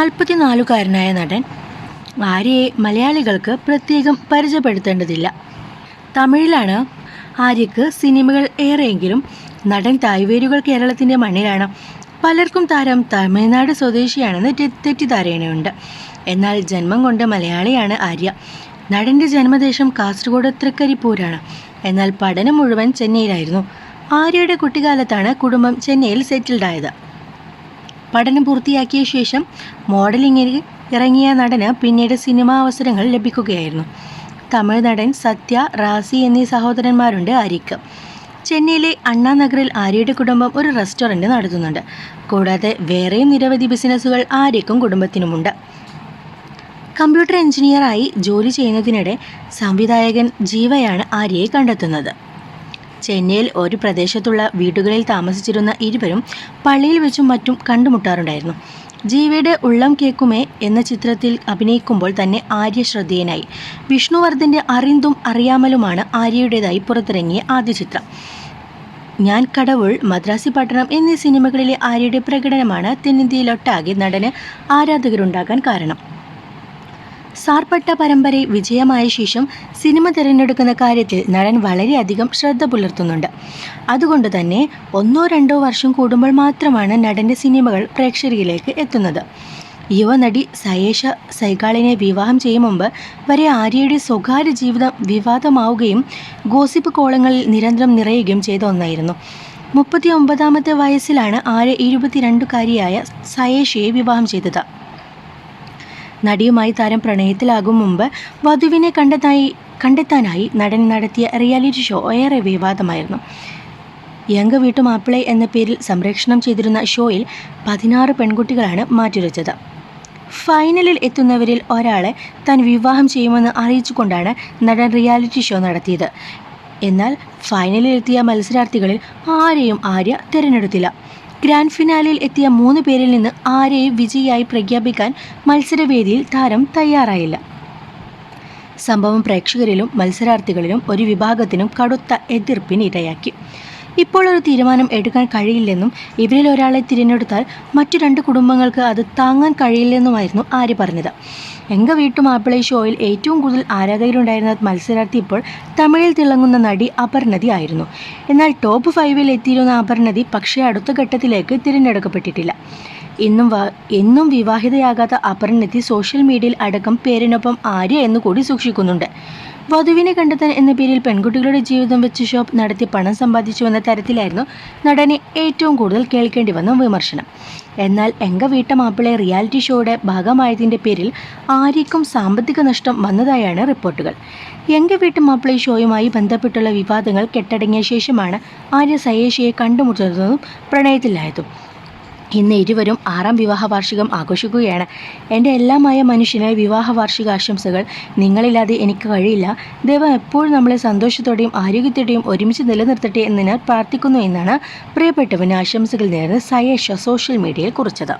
നാൽപ്പത്തിനാലുകാരനായ നടൻ ആര്യയെ മലയാളികൾക്ക് പ്രത്യേകം പരിചയപ്പെടുത്തേണ്ടതില്ല. തമിഴിലാണ് ആര്യക്ക് സിനിമകൾ ഏറെയെങ്കിലും നടൻ തായ്വേരുകൾ കേരളത്തിന്റെ മണ്ണിലാണ്. പലർക്കും താരം തമിഴ്നാട് സ്വദേശിയാണെന്ന് തെറ്റിദ്ധാരണയുണ്ട്. എന്നാൽ ജന്മം കൊണ്ട് മലയാളിയാണ് ആര്യ. നടന്റെ ജന്മദേശം കാസർഗോഡ് തൃക്കരിപ്പൂരാണ്. എന്നാൽ പഠനം മുഴുവൻ ചെന്നൈയിലായിരുന്നു. ആര്യയുടെ കുട്ടിക്കാലത്താണ് കുടുംബം ചെന്നൈയിൽ സെറ്റിൽഡായത്. പഠനം പൂർത്തിയാക്കിയ ശേഷം മോഡലിങ്ങിൽ ഇറങ്ങിയ നടന് പിന്നീട് സിനിമാ അവസരങ്ങൾ ലഭിക്കുകയായിരുന്നു. തമിഴ് നടൻ സത്യ റാസി എന്നീ സഹോദരന്മാരുണ്ട് അരിക്ക് ചെന്നൈയിലെ അണ്ണാ നഗറിൽ ആര്യയുടെ കുടുംബം ഒരു റെസ്റ്റോറന്റ് നടത്തുന്നുണ്ട്. കൂടാതെ വേറെ നിരവധി ബിസിനസ്സുകൾ ആര്യക്കും കുടുംബത്തിനുമുണ്ട്. കമ്പ്യൂട്ടർ എഞ്ചിനീയറായി ജോലി ചെയ്യുന്നതിനിടെ സംവിധായകൻ ജീവയാണ് ആര്യയെ കണ്ടെത്തുന്നത്. ചെന്നൈയിൽ ഒരു പ്രദേശത്തുള്ള വീടുകളിൽ താമസിച്ചിരുന്ന ഇരുവരും പള്ളിയിൽ വെച്ചും മറ്റും കണ്ടുമുട്ടാറുണ്ടായിരുന്നു. ജീവയുടെ ഉള്ളം കേക്കുമേ എന്ന ചിത്രത്തിൽ അഭിനയിക്കുമ്പോൾ തന്നെ ആര്യ ശ്രദ്ധേയനായി. വിഷ്ണുവർദ്ധന്റെ അറിന്തും അറിയാമലുമാണ് ആര്യയുടേതായി പുറത്തിറങ്ങിയ ആദ്യ ചിത്രം. ഞാൻ കടവുൾ മദ്രാസി പട്ടണം എന്നീ സിനിമകളിലെ ആര്യയുടെ പ്രകടനമാണ് തെന്നിന്ത്യയിലൊട്ടാകെ നടന് ആരാധകരുണ്ടാകാൻ കാരണം. സാർപ്പട്ട പരമ്പര വിജയമായ ശേഷം സിനിമ തിരഞ്ഞെടുക്കുന്ന കാര്യത്തിൽ നടൻ വളരെയധികം ശ്രദ്ധ പുലർത്തുന്നുണ്ട്. അതുകൊണ്ട് തന്നെ ഒന്നോ രണ്ടോ വർഷം കൂടുമ്പോൾ മാത്രമാണ് നടന്റെ സിനിമകൾ പ്രേക്ഷകരിലേക്ക് എത്തുന്നത്. യുവനടി സയേഷ സൈഗാളിനെ വിവാഹം ചെയ്യും മുമ്പ് വരെ ആര്യയുടെ സ്വകാര്യ ജീവിതം വിവാദമാവുകയും ഗോസിപ്പ് കോളങ്ങളിൽ നിരന്തരം നിറയുകയും ചെയ്ത ഒന്നായിരുന്നു. മുപ്പത്തി ഒമ്പതാമത്തെ വയസ്സിലാണ് ആര്യ ഇരുപത്തിരണ്ടുകാരിയായ സയേഷയെ വിവാഹം ചെയ്തത്. നടിയുമായി താരം പ്രണയത്തിലാകും മുമ്പ് വധുവിനെ കണ്ടെത്തായി കണ്ടെത്താനായി നടൻ നടത്തിയ റിയാലിറ്റി ഷോ ഏറെ വിവാദമായിരുന്നു. യങ്ക വീട്ടു മാപ്പിളെ എന്ന പേരിൽ സംരക്ഷണം ചെയ്തിരുന്ന ഷോയിൽ പതിനാറ് പെൺകുട്ടികളാണ് മാറ്റുരച്ചത്. ഫൈനലിൽ എത്തുന്നവരിൽ ഒരാളെ താൻ വിവാഹം ചെയ്യുമെന്ന് അറിയിച്ചുകൊണ്ടാണ് നടൻ റിയാലിറ്റി ഷോ നടത്തിയത്. എന്നാൽ ഫൈനലിൽ എത്തിയ മത്സരാർത്ഥികളിൽ ആരെയും ആര്യ തിരഞ്ഞെടുത്തില്ല. ഗ്രാൻഡ് ഫിനാലിൽ എത്തിയ മൂന്ന് പേരിൽ നിന്ന് ആരെയും വിജയിയായി പ്രഖ്യാപിക്കാൻ മത്സരവേദിയിൽ താരം തയ്യാറായില്ല. സംഭവം പ്രേക്ഷകരിലും മത്സരാർത്ഥികളിലും ഒരു വിഭാഗത്തിനും കടുത്ത എതിർപ്പിന് ഇടയാക്കി. ഇപ്പോൾ ഒരു തീരുമാനം എടുക്കാൻ കഴിയില്ലെന്നും ഇവരിൽ ഒരാളെ തിരഞ്ഞെടുത്താൽ മറ്റു രണ്ട് കുടുംബങ്ങൾക്ക് അത് താങ്ങാൻ കഴിയില്ലെന്നുമായിരുന്നു ആര്യ പറഞ്ഞത്. എങ്ക വീട്ടു മാപ്പിളை ഷോയിൽ ഏറ്റവും കൂടുതൽ ആരാധകരുണ്ടായിരുന്ന മത്സരാർത്ഥി ഇപ്പോൾ തമിഴിൽ തിളങ്ങുന്ന നടി അപർണതി ആയിരുന്നു. എന്നാൽ ടോപ്പ് ഫൈവിൽ എത്തിയിരുന്ന അപർണതി പക്ഷേ അടുത്ത ഘട്ടത്തിലേക്ക് തിരഞ്ഞെടുക്കപ്പെട്ടിട്ടില്ല. ഇന്നും എന്നും വിവാഹിതയാകാത്ത അപർണതി സോഷ്യൽ മീഡിയയിൽ അടക്കം പേരിനൊപ്പം ആര്യ എന്നുകൂടി സൂക്ഷിക്കുന്നുണ്ട്. വധുവിനെ കണ്ടെത്താൻ എന്ന പേരിൽ പെൺകുട്ടികളുടെ ജീവിതം വെച്ച് ഷോപ്പ് നടത്തി പണം സമ്പാദിച്ചു എന്ന തരത്തിലായിരുന്നു നടനെ ഏറ്റവും കൂടുതൽ കേൾക്കേണ്ടി വന്ന വിമർശനം. എന്നാൽ എങ്ക വീട്ട മാപ്പിളെ റിയാലിറ്റി ഷോയുടെ ഭാഗമായതിന്റെ പേരിൽ ആര്യയ്ക്കും സാമ്പത്തിക നഷ്ടം വന്നതായാണ് റിപ്പോർട്ടുകൾ. എങ്ക വീട്ടു മാപ്പിളെ ഷോയുമായി ബന്ധപ്പെട്ടുള്ള വിവാദങ്ങൾ കെട്ടടങ്ങിയ ശേഷമാണ് ആര്യ സയേഷയെ കണ്ടുമുട്ടുന്നതും പ്രണയത്തിലായതും. ഇന്ന് ഇരുവരും ആറാം വിവാഹ വാർഷികം ആഘോഷിക്കുകയാണ്. എന്റെ എല്ലാമായ മനുഷ്യന് വിവാഹ വാർഷിക ആശംസകൾ നിങ്ങളില്ലാതെ എനിക്ക് കഴിയില്ല. ദൈവം എപ്പോഴും നമ്മളെ സന്തോഷത്തോടെയും ആരോഗ്യത്തോടെയും ഒരുമിച്ച് നിലനിർത്തട്ടെ എന്ന് ഞാൻ പ്രാർത്ഥിക്കുന്നു എന്നാണ് പ്രിയപ്പെട്ടവന് ആശംസകൾ നേർന്ന് സയേഷ സോഷ്യൽ മീഡിയയിൽ കുറിച്ചത്.